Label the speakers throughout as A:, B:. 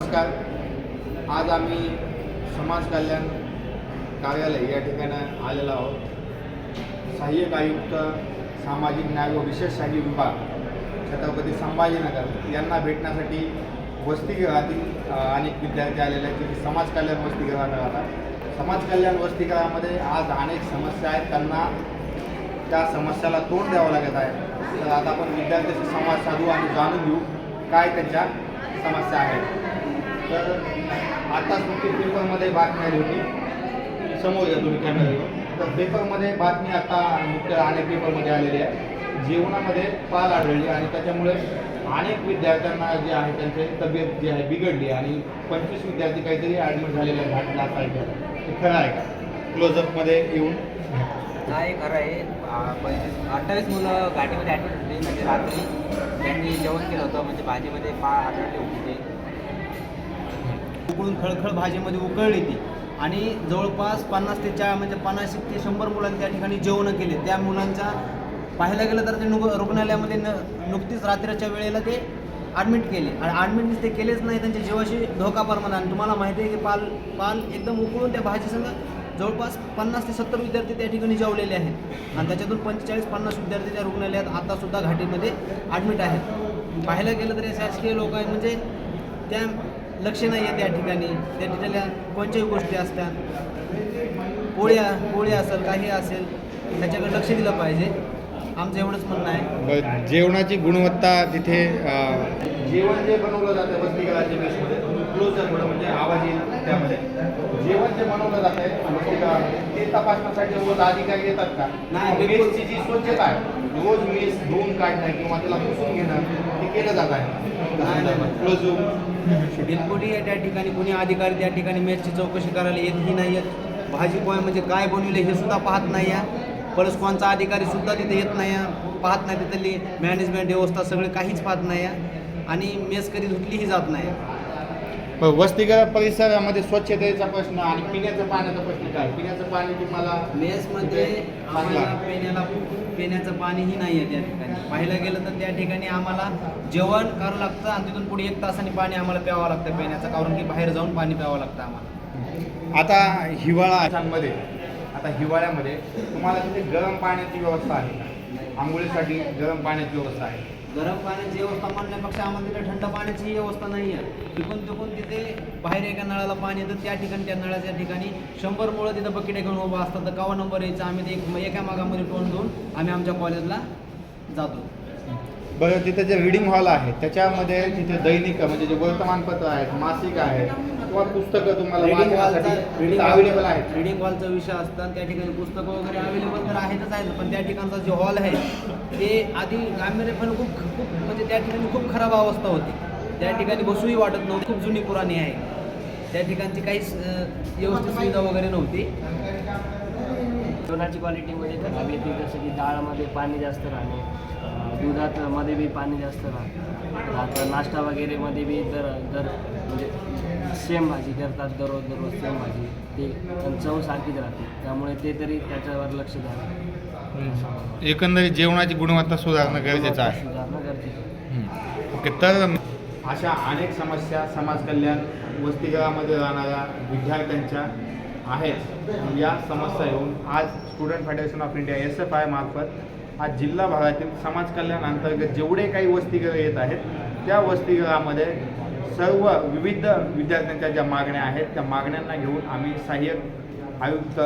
A: नमस्कार. आज आम्ही समाज कल्याण कार्यालय या ठिकाणी आलेलो आहोत. सहाय्यक आयुक्त सामाजिक न्याय व विशेष सहाय्य विभाग छत्रपती संभाजीनगर यांना भेटण्यासाठी वसतिगृहातील अनेक विद्यार्थी आलेले आहेत जे समाज कल्याण वसतिगृहात राहतात. समाज कल्याण वसतिगृहामध्ये आज अनेक समस्या आहेत. त्यांना त्या समस्याला तोंड द्यावं लागत आहे. तर आता आपण विद्यार्थ्यांशी संवाद साधू आणि जाणून घेऊ काय त्यांच्या समस्या आहेत. तर आता सुट्टी पेपरमध्ये बातमी आली होती. समोर या तुम्ही कॅमेऱ्यावर तर पेपरमध्ये बातमी आता मुख्य अनेक पेपरमध्ये आलेली आहे. जेवणामध्ये पाल आढळली आणि त्याच्यामुळे अनेक विद्यार्थ्यांना जे आहे त्यांची तब्येत जी आहे बिघडली आणि पंचवीस विद्यार्थी काहीतरी ॲडमिट झालेले आहेत घाटला असं ऐकलं ते खरं आहे का? क्लोजअपमध्ये येऊन.
B: नाही खरं आहे. पंचवीस अठ्ठावीस मुलं गाडीमध्ये ॲडमिट होते. म्हणजे रात्री त्यांनी जेवण केलं होतं. म्हणजे भाजीमध्ये पा आढळले होते.
C: उकळून खळखळ भाजीमध्ये उकळली ती. आणि जवळपास पन्नास ते चा म्हणजे पन्नास ते शंभर मुलांनी त्या ठिकाणी जेवणं केले. त्या मुलांचा पाहायला गेलं तर ते नुक रुग्णालयामध्ये न नुकतीच रात्रीच्या वेळेला ते ॲडमिट केले. आणि ॲडमिट ते केलेच नाही त्यांच्या जीवाशी धोका परमान आणि तुम्हाला माहिती आहे की पाल पाल एकदम उकळून त्या भाजीसंग जवळपास पन्नास ते सत्तर विद्यार्थी त्या ठिकाणी जेवलेले आहेत. आणि त्याच्यातून पंचेचाळीस पन्नास विद्यार्थी त्या रुग्णालयात आतासुद्धा घाटीमध्ये ॲडमिट आहेत. पाहायला गेलं तर हे शासकीय लोक आहेत म्हणजे त्या लक्ष नाही आहे त्या ठिकाणी. त्या ठिकाणी कोणत्याही गोष्टी असतात. पोळ्या पोळी असेल काही असेल त्याच्याकडे लक्ष दिलं पाहिजे. आमचं एवढंच म्हणणं आहे.
A: जेवणाची गुणवत्ता तिथे जेवण जे बनवलं जातं वसतिगृहाच्या मेसमध्ये क्लोजर थोडं म्हणजे आवाज येईल त्यामध्ये. जेवण जे बनवलं जात आहे ते तपासण्यासाठी रोज अधिकारी येतात का?
C: नाही,
A: जी स्वच्छता आहे रोज मेस धुवून काढणं किंवा त्याला पुसून घेणं ते केलं जात. आहे. रूम
C: बिलकुल त्या ठिकाणी कोणी अधिकारी त्या ठिकाणी मेसची चौकशी करायला येतही नाही आहेत. भाजी पोहे म्हणजे काय बनविले हे सुद्धा पाहत नाही आहे. प्लस कोणचा अधिकारी सुद्धा तिथे येत नाही पाहत नाही तिथली मॅनेजमेंट व्यवस्था सगळे काहीच पाहत नाही आणि मेस कधी धुतलीही जात नाही
A: वसतिगृह परिसरामध्ये स्वच्छतेचा प्रश्न आणि पिण्याच्या पाण्याचा प्रश्न काय? पिण्याचं पाणी तुम्हाला
C: मेसमध्ये आम्हाला. पिण्याला पिण्याचं पाणीही नाही आहे त्या ठिकाणी. पाहायला गेलं तर त्या ठिकाणी आम्हाला जेवण करावं लागतं आणि तिथून पुढे एक तासाने पाणी आम्हाला प्यावं लागतं पिण्याचं कारण की बाहेर जाऊन पाणी प्यावं लागतं आम्हाला.
A: आता हिवाळ्यामध्ये आता हिवाळ्यामध्ये तुम्हाला तिथे गरम पाण्याची व्यवस्था आहे का? आंघोळीसाठी गरम पाण्याची व्यवस्था आहे.
C: गरम पाण्याची व्यवस्था मांडण्यापेक्षा आम्हाला तिथे थंड पाण्याची व्यवस्था नाही आहे तिकून तिकून तिथे बाहेर एका नळाला पाणी येतं त्या ठिकाणी त्या नळाच्या ठिकाणी. शंभर मुळं तिथं बकेटे घेऊन उभं असतात. तर कावा नंबर यायचा आम्ही ते एक एका मागामध्ये टोन देऊन आम्ही आमच्या कॉलेजला जातो.
A: बरं तिथे जे रिडिंग हॉल आहे त्याच्यामध्ये तिथे दैनिक म्हणजे जे वर्तमानपत्र आहेत मासिक आहे किंवा पुस्तकं तुम्हाला
C: रिडिंग
A: वाचण्यासाठी अवेलेबल आहेत.
C: रिडिंग हॉलचा विषय असतात त्या ठिकाणी पुस्तकं वगैरे अवेलेबल तर आहेतच आहेत पण त्या ठिकाणचा जो हॉल आहे ते आधी गांभीर्यपणे खूप खूप म्हणजे त्या ठिकाणी खूप खराब अवस्था होती. त्या ठिकाणी बसूही वाटत नव्हती खूप जुनी पुराणी आहे. त्या ठिकाणची काहीच व्यवस्थित सुविधा वगैरे नव्हती.
D: जेवणाची क्वालिटीमध्ये खराब येते जसं की डाळमध्ये पाणी जास्त राहणे दुधात मध्ये बी पाणी जास्त राहतं राहतं नाश्ता वगैरेमध्ये बी दर दर म्हणजे सेम भाजी करतात दररोज दररोज सेम भाजी. ते पण चव सारखीच राहते. त्यामुळे ते तरी त्याच्यावर लक्ष द्यावं.
A: एकंदरीत जेवणाची गुणवत्ता सुधारणं गरजेचं आहे.
D: सुधारणं गरजेचं.
A: ओके तर अशा अनेक समस्या समाज कल्याण वसतिगृहामध्ये राहणाऱ्या विद्यार्थ्यांच्या आहेत. या समस्या येऊन आज student federation of India S F I मार्फत आज जिल्हा भागातील समाज कल्याण अंतर्गत जेवढे काही वसतिगृह येत आहेत त्या वसतिगृहामध्ये सर्व विविध विद्यार्थ्यांच्या ज्या मागण्या आहेत त्या मागण्यांना घेऊन आम्ही सहाय्यक आयुक्त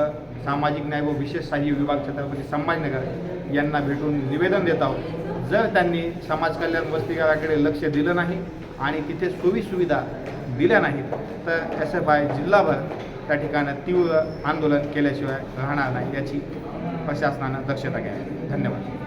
A: सामाजिक न्याय व विशेष सहाय्य विभाग छत्रपती संभाजीनगर यांना भेटून निवेदन देत आहोत. जर त्यांनी समाज कल्याण वसतिगृहाकडे लक्ष दिलं नाही आणि तिथे सोयीसुविधा दिल्या नाहीत तर एस एफ आय जिल्हाभर त्या ठिकाणी तीव्र आंदोलन केल्याशिवाय राहणार नाही याची प्रशासनानं दक्षता घ्यावी. धन्यवाद.